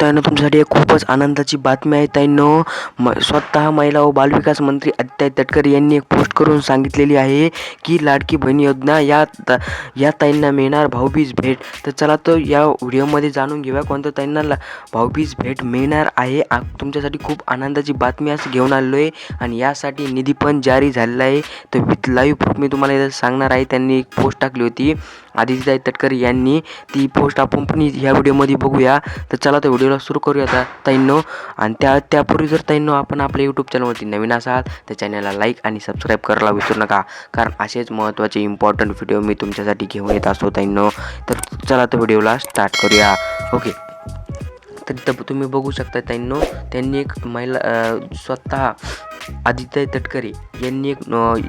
ताईंनो तुमच्यासाठी एक खूपच आनंदाची बातमी आहे. ताईंनो म स्वतः महिला व बालविकास मंत्री आदित्य तटकरे यांनी एक पोस्ट करून सांगितलेली आहे की लाडकी बहीण योजना या त या ताईंना मिळणार भाऊबीज भेट. तर चला तर या व्हिडिओमध्ये जाणून घेऊया कोणत्या ताईंना ला भाऊबीज भेट मिळणार आहे. आ तुमच्यासाठी खूप आनंदाची बातमी असं घेऊन आलेलो आहे आणि यासाठी निधी पण जारी झालेला आहे. तर विथ लाईव्ह प्रूफ मी तुम्हाला सांगणार आहे. त्यांनी एक पोस्ट टाकली होती. आदित्यताई तटकरे यांनी. ती पोस्ट आपण पण ह्या व्हिडिओमध्ये बघूया. तर चला तर व्हिडिओला सुरू करूया आता ताईंनो. आणि त्या त्यापूर्वी जर ताईंनो आपण आपल्या यूट्यूब चॅनलवरती नवीन असाल तर चॅनलला लाईक आणि सबस्क्राईब करायला विसरू नका. कारण असेच महत्त्वाचे इम्पॉर्टंट व्हिडिओ मी तुमच्यासाठी घेऊन येत असतो ताईंनो. तर चला तर व्हिडिओला स्टार्ट करूया. ओके तर तुम्ही बघू शकता त्यांनो त्यांनी एक महिला स्वतः आदित्य तटकरे यांनी एक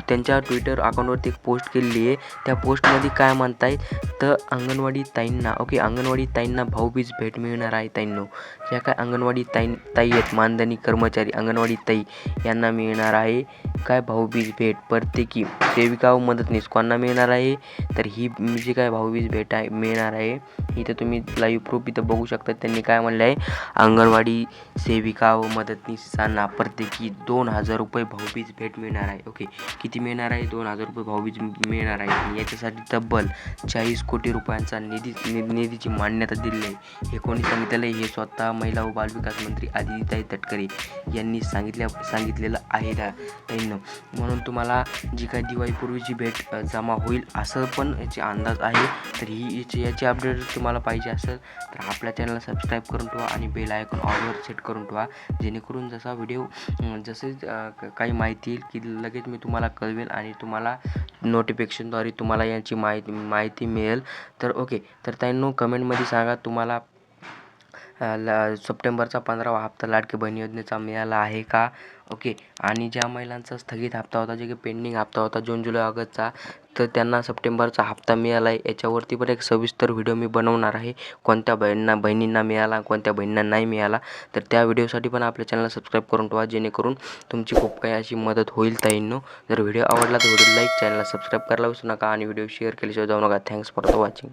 त्यांच्या ट्विटर अकाउंटवरती एक पोस्ट केलेली आहे. त्या पोस्टमध्ये काय म्हणतायत? तर अंगणवाडी ताईंना ओके अंगणवाडी ताईंना भाऊबीज भेट मिळणार आहे ताईंनो. ज्या काय अंगणवाडी ताई ताई आहेत? मानधनी कर्मचारी अंगणवाडी ताई यांना मिळणार आहे. काय भाऊबीज भेट प्रत्येकी सेविका व हो मदतनीस कोणाला मिळणार आहे? तर ही जी काय भाऊबीज भेट आहे मिळणार आहे इथं तुम्ही लाईव्ह प्रूफ इथं बघू शकता. त्यांनी काय म्हणलं आहे? अंगणवाडी सेविका हो व मदतनीसांना प्रत्येकी दोन हजार रुपये भाऊबीज भेट मिळणार आहे. ओके किती मिळणार आहे? दोन हजार रुपये भाऊबीज मिळणार आहे. आणि याच्यासाठी तब्बल चाळीस कोटी रुपयांचा निधी नि- निधीची मान्यता दिली आहे. हे कोणी सांगितलेलं आहे. हे स्वतः महिला व बालविकास मंत्री आदिताई तटकरे यांनी सांगितल्या सांगितलेलं आहे. त्या ताईंनो म्हणून तुम्हाला जी काही दिवाळीपूर्वीची भेट जमा होईल असं पण याचे अंदाज आहे. तर ही याची याची अपडेट तुम्हाला पाहिजे असेल तर आपल्या चॅनलला सबस्क्राईब करून ठेवा आणि बेल आयकॉन ऑलवर सेट करून ठेवा. जेणेकरून जसा व्हिडिओ जसे काही माहिती येईल की लगेच मी तुम्हाला कळवेल आणि तुम्हाला नोटिफिकेशनद्वारे तुम्हाला यांची माहिती माहिती मिळेल. तर ओके तर त्यांनो कमेंटमध्ये सांगा तुम्हाला ला सप्टेंबरचा पंधरावा हप्ता लाडकी बहीण योजनेचा मिळाला आहे का? ओके. आणि ज्या महिलांचा स्थगित हप्ता होता जे की पेंडिंग हप्ता होता जून जुलै ऑगस्टचा तर त्यांना सप्टेंबरचा हप्ता मिळाला आहे. याच्यावरती पण एक सविस्तर व्हिडिओ मी बनवणार आहे. कोणत्या बहिणींना बहिणींना मिळाला कोणत्या बहिणींना नाही मिळाला? तर त्या व्हिडिओसाठी पण आपल्या चॅनलला सबस्क्राईब करून ठेवा जेणेकरून तुमची खूप काही अशी मदत होईल ताईंनो. जर व्हिडिओ आवडला तर व्हिडिओ लाईक चॅनलला सबस्क्राईब करायला विसरू नका आणि व्हिडिओ शेअर केल्याशिवाय जाऊ नका. Thanks for the watching.